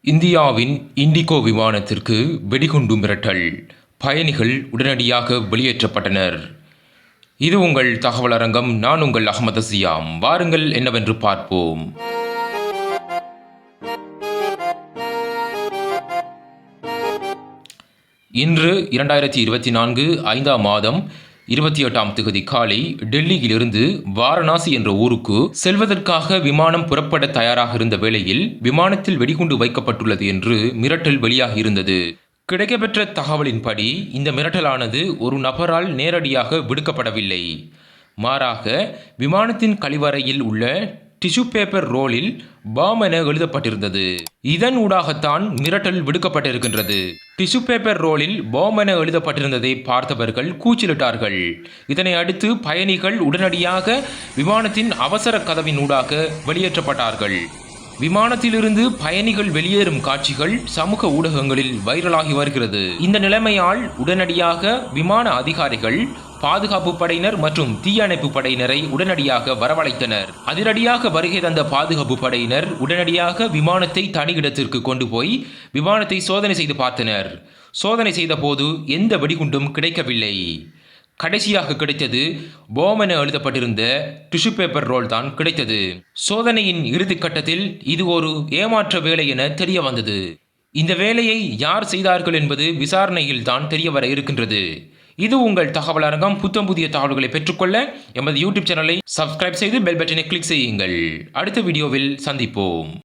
இந்தியாவின் இண்டிகோ விமானத்திற்கு வெடிகுண்டு மிரட்டல். பயணிகள் உடனடியாக வெளியேற்றப்பட்டனர். இது உங்கள் தகவல் அரங்கம். நான் உங்கள் அகமது சியாம். வாருங்கள் என்னவென்று பார்ப்போம். இன்று இரண்டாயிரத்தி இருபத்தி நான்கு ஐந்தாம் மாதம் இருபத்தி எட்டாம் திகதி காலை டெல்லியிலிருந்து வாரணாசி என்ற ஊருக்கு செல்வதற்காக விமானம் புறப்பட தயாராக இருந்த வேளையில் விமானத்தில் வெடிகுண்டு வைக்கப்பட்டுள்ளது என்று மிரட்டல் வெளியாகியிருந்தது. கிடைக்கப்பெற்ற தகவலின்படி இந்த மிரட்டலானது ஒரு நபரால் நேரடியாக விடுக்கப்படவில்லை. மாறாக விமானத்தின் கழிவறையில் உள்ள டிஷ்யூ பேப்பர் ரோலில் பாம் என எழுதப்பட்டிருந்தது. இதன் ஊடாகத்தான் மிரட்டல் விடுக்கப்பட்டிருக்கின்றது. டிஷ்யூ பேப்பர் ரோலில் பாம் என எழுதப்பட்டிருந்ததை பார்த்தவர்கள் கூச்சலிட்டார்கள். இதனை அடுத்து பயணிகள் உடனடியாக விமானத்தின் அவசர கதவின் ஊடாக வெளியேற்றப்பட்டார்கள். விமானத்திலிருந்து பயணிகள் வெளியேறும் காட்சிகள் சமூக ஊடகங்களில் வைரலாகி வருகிறது. இந்த நிலைமையால் உடனடியாக விமான அதிகாரிகள் பாதுகாப்பு படையினர் மற்றும் தீயணைப்பு படையினரை உடனடியாக வரவழைத்தனர். அதிரடியாக வருகை தந்த பாதுகாப்பு படையினர் உடனடியாக விமானத்தை தனி இடத்திற்கு கொண்டு போய் விமானத்தை சோதனை செய்து பார்த்தனர். சோதனை செய்தபோது எந்த வெடிகுண்டும் கிடைக்கவில்லை. கடைசியாக கிடைத்தது போம் என எழுதப்பட்டிருந்த டிஷ்யூ பேப்பர் ரோல் தான் கிடைத்தது. சோதனையின் இறுதி கட்டத்தில் இது ஒரு ஏமாற்ற வேலை என தெரிய வந்தது. இந்த வேலையை யார் செய்தார்கள் என்பது விசாரணையில் தான் தெரிய வர இருக்கின்றது. இது உங்கள் தகவல் அரங்கம். புத்தம் புதிய தகவல்களை பெற்றுக்கொள்ள எமது யூடியூப் சேனலை சப்ஸ்கிரைப் செய்து பெல் பட்டனை கிளிக் செய்யுங்கள். அடுத்த வீடியோவில் சந்திப்போம்.